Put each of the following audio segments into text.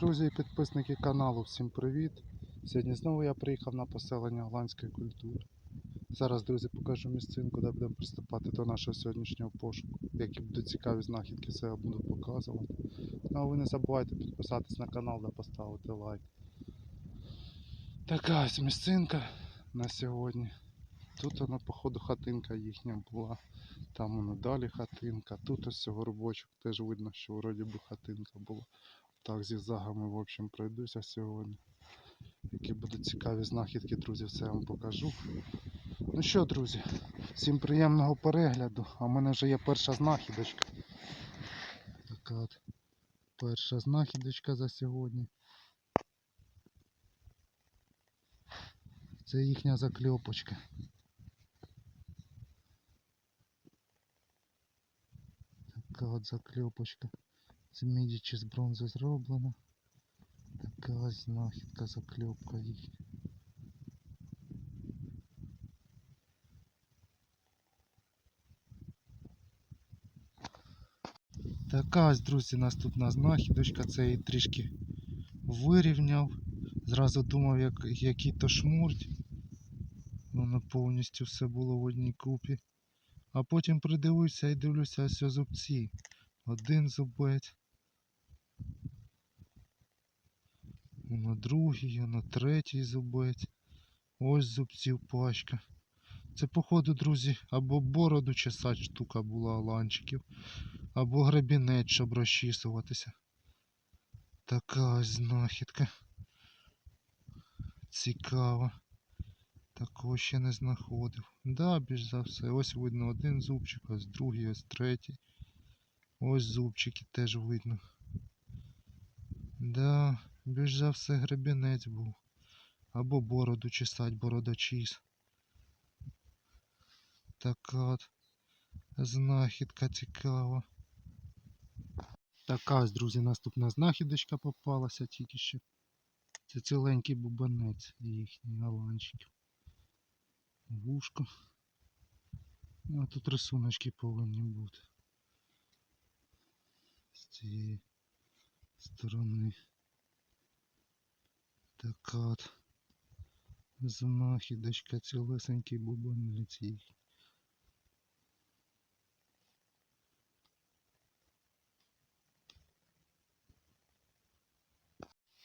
Друзі і підписники каналу, всім привіт! Сьогодні знову я приїхав на поселення голландської культури. Зараз, друзі, покажу місцинку, де будемо приступати до нашого сьогоднішнього пошуку. Які будуть цікаві знахідки, все я буду показувати. Ну а ви не забувайте підписатись на канал та поставити лайк. Така ось місцинка на сьогодні. Тут вона, походу, хатинка їхня була. Там воно далі хатинка. Тут ось цього робочок теж видно, що вроді би хатинка була. Так, зігзагами, в общем, пройдуся сьогодні. Які будуть цікаві знахідки, друзі, все я вам покажу. Ну що, друзі, всім приємного перегляду. А в мене вже є перша знахідочка. Така от перша знахідочка за сьогодні. Це їхня закльопочка. Така от закльопочка. З міді чи з бронзи зроблена. Така ось знахідка, закльопка їхня. Така ось, друзі, наступна знахідочка. Це її трішки вирівняв. Зразу думав, як, який то шмурть. Воно повністю все було в одній купі. А потім придивився і дивлюся ось зубці. Один зубець. Воно другий, воно третій зубець. Ось зубців пачка. Це, походу, друзі, або бороду чесать штука була ланчиків, або грабінець, щоб розчісуватися. Така ось знахідка. Цікава. Такого ще не знаходив. Да, більш за все. Ось видно один зубчик, ось другий, ось третій. Ось зубчики теж видно. Да, більш за все гребінець був. Або бороду чесать, бородочіс. Така от знахідка цікава. Така ось, друзі, наступна знахідочка попалася тільки що. Це ціленький бубанець їхній аланчиків. Вушко. А тут рисуночки повинні бути. З цієї сторони. Така от знахідочка, цілесенький бубанець їх.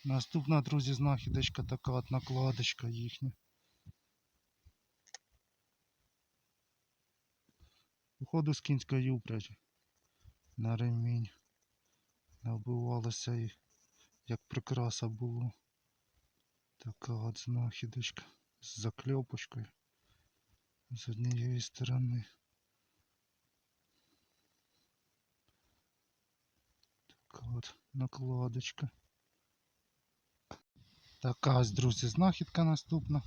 Наступна, друзі, знахідочка така от накладочка їхня. Походу з кінської упряжі на ремінь. Набивалося і як прикраса було. Така от знахідочка з закльопочкою з однієї сторони. Така от накладочка. Така ось, друзі, знахідка наступна.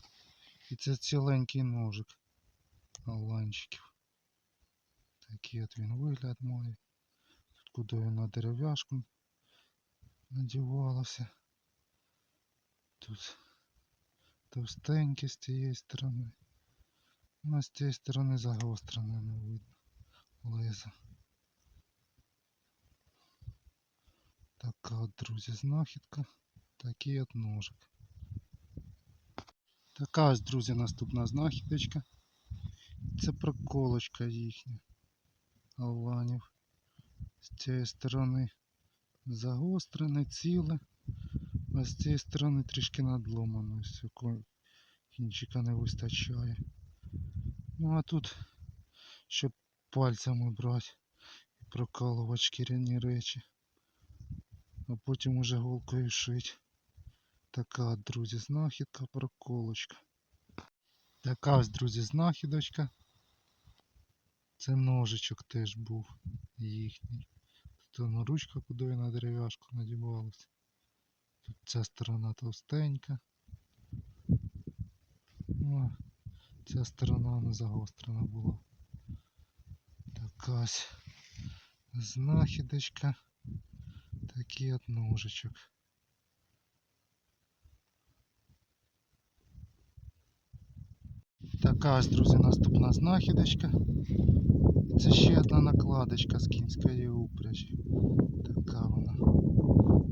І це ціленький ножик аланчиків. Такий от він вигляд має. Тут куди на дерев'яшку надівалося. Тут товстенький з цієї сторони. Ну, а з цієї сторони загострене не видно. Лезо. Така друзі, знахідка. Такий от ножик. Така ось, друзі, наступна знахідочка. Це проколочка їхня. Аланів. З цієї сторони загострене, ціле, а з цієї сторони трішки надломано. Кінчика не вистачає. Ну а тут, щоб пальцями брати і прокалувати шкіряні речі. А потім уже голкою шить. Така, друзі, знахідка, проколочка. Така ось, друзі, знахідочка. Це ножичок теж був їхній. Тут воно ручка куди на дерев'яшку надівалася. Тут ця сторона товстенька. О, ця сторона не загострена була. Такась знахідочка. Такий от ножичок. Така ось, друзі, наступна знахідочка. І це ще одна накладочка з кінської упряжі. Така вона.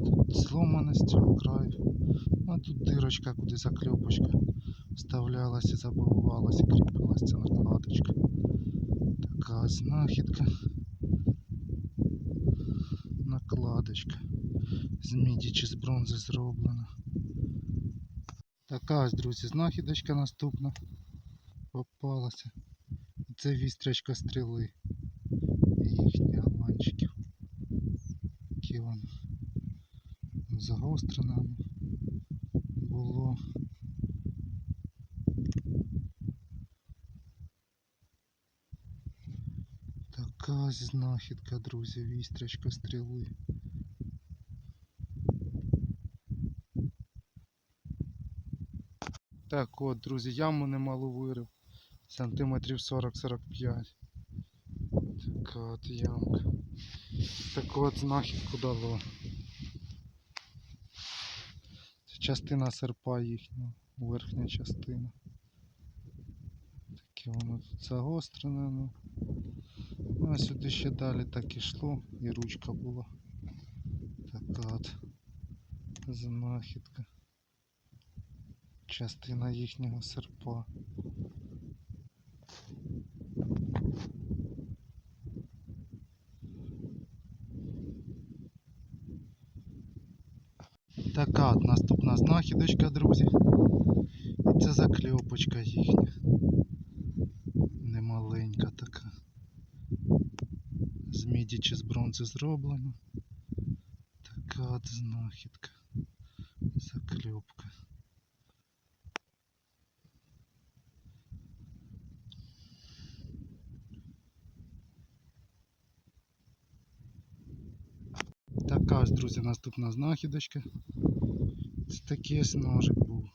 Тут зломане з цього краю. А тут дирочка, куди закльопочка вставлялась і забивалась і кріпилась ця накладочка. Така знахідка. Накладочка. З міді чи з бронзи зроблена. Така ось, друзі, знахідочка наступна. Попалася. Це вістрячка стріли їхні голландчиків. Які воно загострене було. Така знахідка, друзі, вістрячка стріли. Так от, друзі, яму немалу вирив. Сантиметрів 40-45. Така от ямка. Таку от знахідку дало. Це частина серпа їхнього, верхня частина. Таке воно тут загострене. Ну. Ну, а сюди ще далі так ішло і ручка була. Така от знахідка. Частина їхнього серпа. Така от наступна знахідочка, друзі. І це закльопочка їхня. Немаленька така. З міді чи з бронзи зроблена. Така от знахідка. Закльопка. Така ось, друзі, наступна знахідочка. Це такий ось ножик був.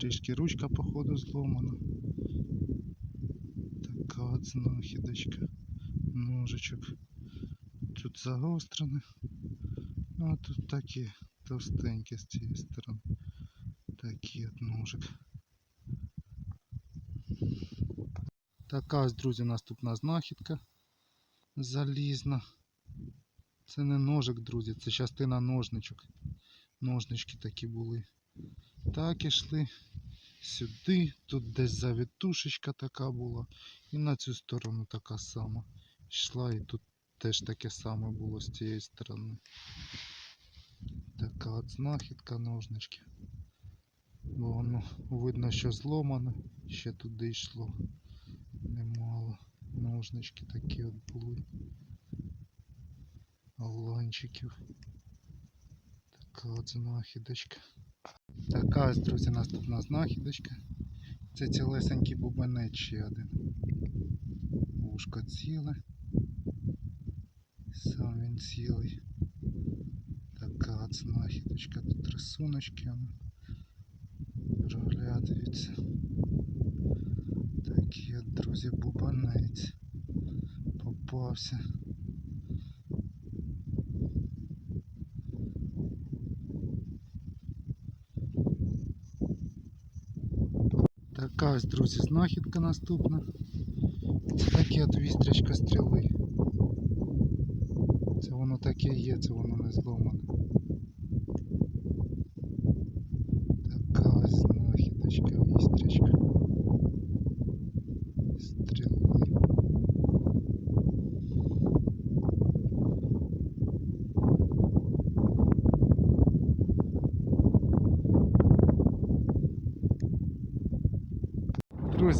Трішки ручка, походу, зломана. Така от знахідочка. Ножичок. Тут загострене. А тут такі товстенькі з цієї сторони. Такий от ножик. Така ось, друзі, наступна знахідка. Залізна. Це не ножик, друзі, це частина ножничок. Ножнички такі були. Так ішли сюди, тут десь завітушечка така була. І на цю сторону така сама. Йшла і тут теж таке саме було з цієї сторони. Така от знахідка ножнички. Бо воно видно, що зломане, ще туди йшло. Немало. Ножнички такі от були. Олончиків. Така от знахідочка. Така ось, друзі, наступна знахідочка. Це цілесенький бубенець ще один. Вушко ціле. Сам він цілий. Така от знахідочка. Тут рисуночки проглядаються. Такий от, друзі, бубанець попався. Така ось, друзі, знахідка наступна. Це таке от вістрячка стріли. Це воно таке є, це воно не зломане. Така ось знахідочка, вістрячка. Стріли.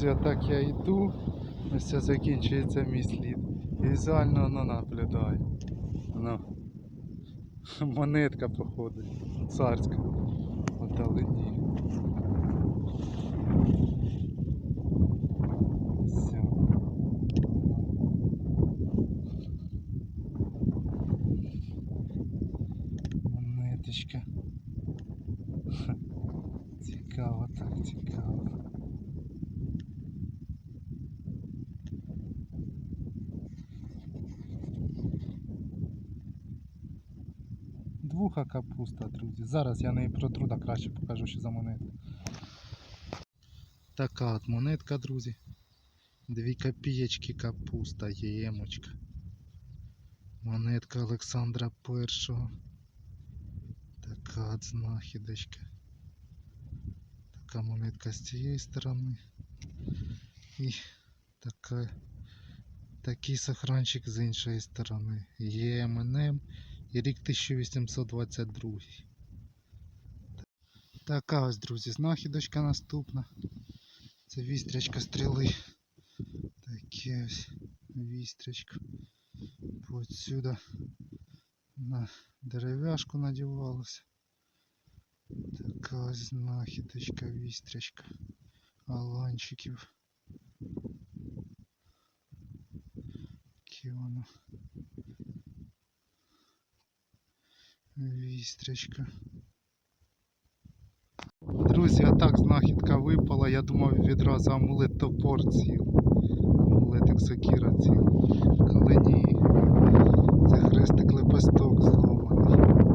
Друзі, отак я йду. Ось це закінчується мій слід. І візуально воно наблюдає. Воно. Монетка походить. Царська. Вдалині. Все. Монеточка. Цікаво, так цікаво. Двуха капуста, друзі. Зараз я неї протру, да краще покажу, що за монета. Така от монетка, друзі. Дві копієчки капуста, ємочка. Монетка Олександра І. Така от знахідочка. Така монетка з цієї сторони. І така, такий сохранчик з іншої сторони. Є МНМ і рік 1822. Така ось, друзі, знахідочка наступна. Це вістрячка стріли. Таке ось вістрячка. Отсюда на дерев'яшку надівалося. Така ось знахідочка, вістрячка. Аланчиків. Такі воно. Вістрячка. Друзі, а так знахідка випала. Я думав відразу амулет топор ціл. Амулетик сокіра ціл. Але ні. Це хрестик лепесток зломаний.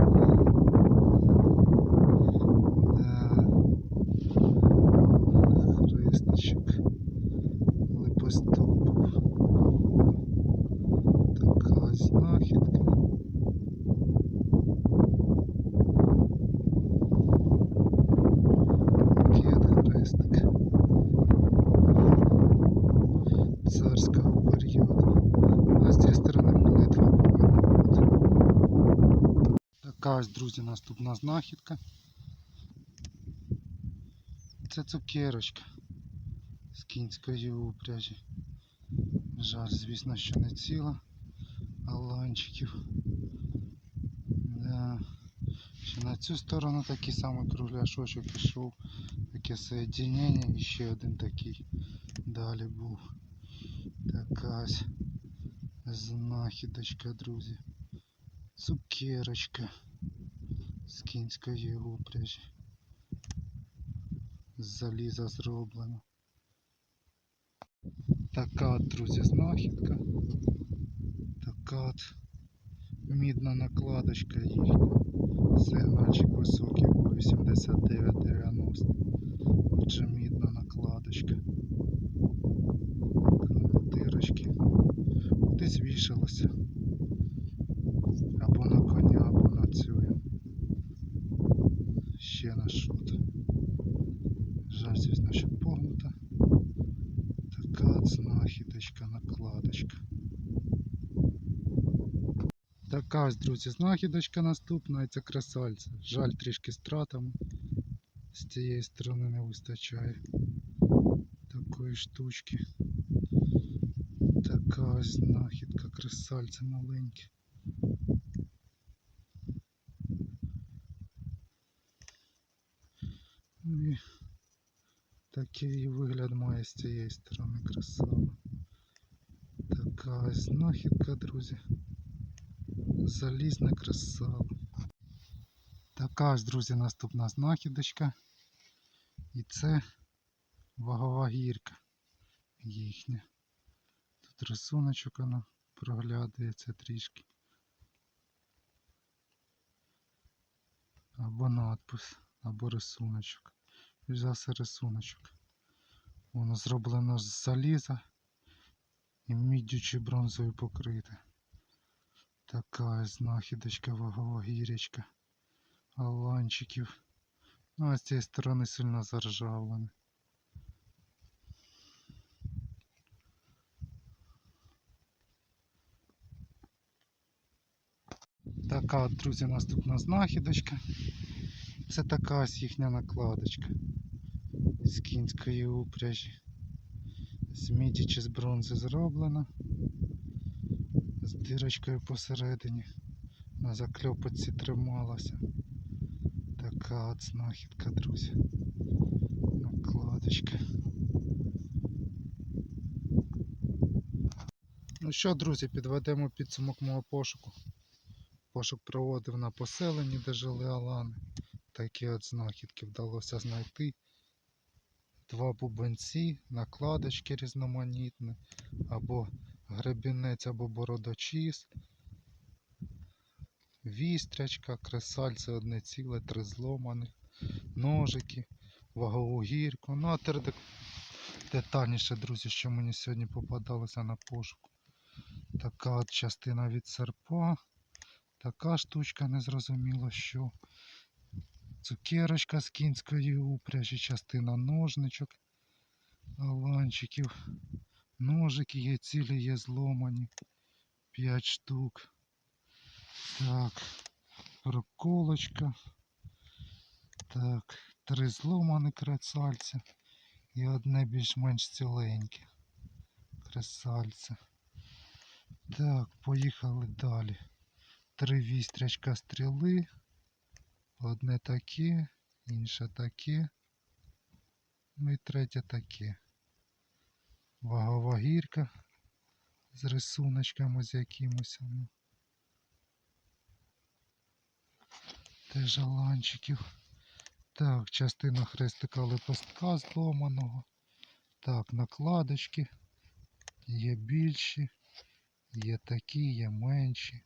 друзі, наступна знахідка. Це цукерочка з кінської упряжі. Жаль, звісно, що не ціла. Аланчиків. Да. Ще на цю сторону такий самий кругляшочок пішов. Таке соєдинення і ще один такий далі був. Така ось знахідочка, друзі. Цукерочка З кінської упряжі. З заліза зроблена. Така друзі, знахідка. Така от мідна накладочка їхня. Сигнальчик високий був 89,90. Отже, мідна накладочка. Дирочки. Десь вішалося. Або на коня, або на цю. Ще на що-то. Жаль, звісно, що погнута. Така знахідочка, накладочка. Така ось, друзі, знахідочка наступна, і це красальце. Жаль, трішки з тратами. З цієї сторони не вистачає такої штучки. Така ось знахідка, красальце маленьке. Ну І такий вигляд має з цієї сторони красава. Така ось знахідка, друзі. Залізне красава. Така ось, друзі, наступна знахідочка. І це вагова гірка їхня. Тут рисуночок вона проглядається трішки. Або надпис, або рисуночок. Все рисуночок. Воно зроблено з заліза і міддю бронзою покрите. Така знахідочка вагова гірячка. Аланчиків. Ну а з цієї сторони сильно заржавлене. Така от, друзі, наступна знахідочка. Це така ось їхня накладочка з кінської упряжі. З міді чи з бронзи зроблена. З дирочкою посередині. На закльопочці трималася. Така от знахідка, друзі. Накладочка. Ну що, друзі, підведемо підсумок мого пошуку. Пошук проводив на поселенні, де жили Алани. Такі от знахідки вдалося знайти. Два бубенці, накладочки різноманітні, або гребінець, або бородочіс, вістрячка, кресальце одне ціле, три зломаних, ножики, вагову гірку. Ну а тепер детальніше, друзі, що мені сьогодні попадалося на пошуку. Така частина від серпа. Така штучка незрозуміло що. Цукерочка з кінської упряжі, частина ножничок, аланчиків. Ножики є цілі, є зломані. 5 штук. Так, проколочка. Так, три зломані кресальця і одне більш-менш ціленьке кресальце. Так, поїхали далі. Три вістрячка стріли. Одне таке, інше таке. Ну і третє таке. Вагова гірка з рисуночками з якимось. ну. Теж аланчиків. Так, частина хрестика лепестка зломаного. Так, накладочки. Є більші, є такі, є менші.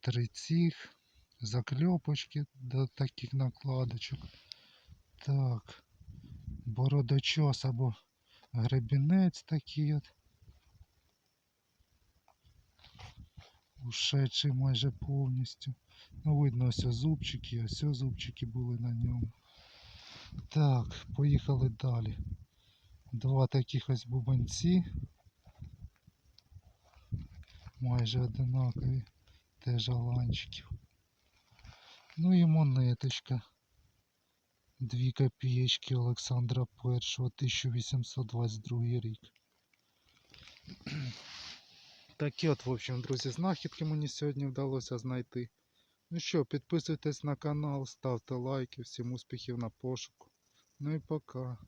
Три цих. Закльопочки до таких накладочок. Так. Бородочос або гребінець такий от. Ушедший майже повністю. Ну, видно, ось зубчики, ось зубчики були на ньому. Так, поїхали далі. Два таких ось бубанці. Майже одинакові. Теж аланчиків. Ну і монеточка. Дві копієчки Олександра І, 1822 рік. Такі от, в общем, друзі, знахідки мені сьогодні вдалося знайти. Ну що, підписуйтесь на канал, ставте лайки, всім успіхів на пошуку. Ну і пока.